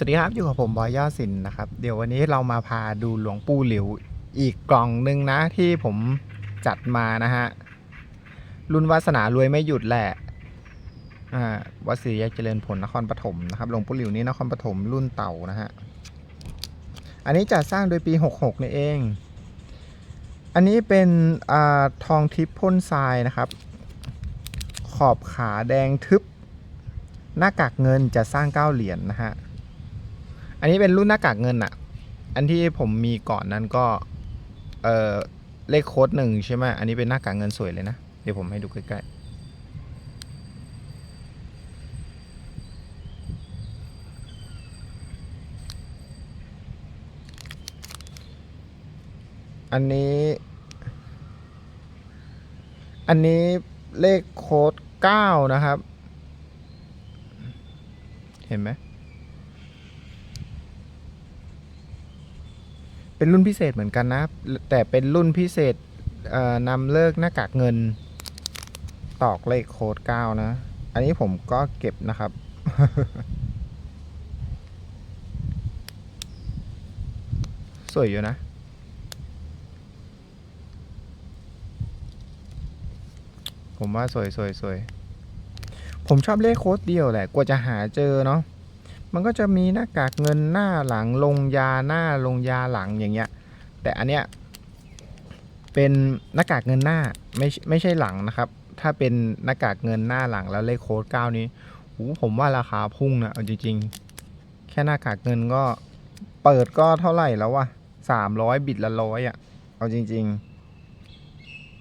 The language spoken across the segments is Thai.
สวัสดีครับอยู่กับผมบอยย่อสินนะครับ เดี๋ยววันนี้เรามาพาดูหลวงปู่หลิวอีกกล่องหนึ่งนะที่ผมจัดมานะฮะรุ่นวาสนารวยไม่หยุดแหละอ่าวัดศรีแยกเจริญผลนครปฐมนะครับหลวงปู่หลิวนี่นครปฐมรุ่นเต่านะฮะอันนี้จัดสร้างโดยปี 66นี่เอง อันนี้เป็นอาทองทิพย์พ่นทรายนะครับ ขอบขาแดงทึบ หน้ากากเงินจะสร้างเก้าเหรียญนะฮะ อันนี้เป็นรุ่นหน้ากากเงินอะอันที่ผมมีก่อนนั้นก็เออเลขโค้ดหนึ่งใช่ไหมอันนี้เป็นหน้ากากเงินสวยเลยนะ เดี๋ยวผมให้ดูใกล้ๆอันนี้ อันนี้เลขโค้ดเก้านะครับ เห็นไหม เป็นรุ่นพิเศษเหมือนกันนะ แต่เป็นรุ่นพิเศษเนำเลิกหน้ากากเงิน ตอกเลขโค้ดเก้านะ อันนี้ผมก็เก็บนะครับ สวยอยู่นะผมว่าสวยสวยสวย ผมชอบเลขโค้ดเดียวแหละ กว่าจะหาเจอเนาะ มันก็จะมีหน้ากากเงินหน้าหลังลงยาหน้าลงยาหลังอย่างเงี้ย แต่อันเนี้ยเป็นหน้ากากเงินหน้าไม่ไม่ใช่หลังนะครับ ถ้าเป็นหน้ากากเงินหน้าหลังแล้วเลขโค้ดเก้านี้หูผมว่าราคาพุ่งนะเอาจริงๆ แค่หน้ากากเงินก็เปิดก็เท่าไหร่แล้ววะสามร้อยบิตละร้อยอะ่ะ เอาจริง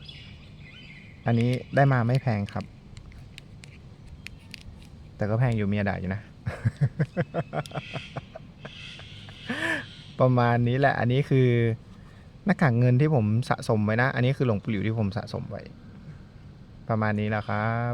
ๆ อันนี้ได้มาไม่แพงครับ แต่ก็แพงอยู่เมียด่าอยู่นะ ประมาณนี้แหละ อันนี้คือหน้ากากเงินที่ผมสะสมไว้นะ อันนี้คือหลงปลิวที่ผมสะสมไว้ ประมาณนี้แหละครับ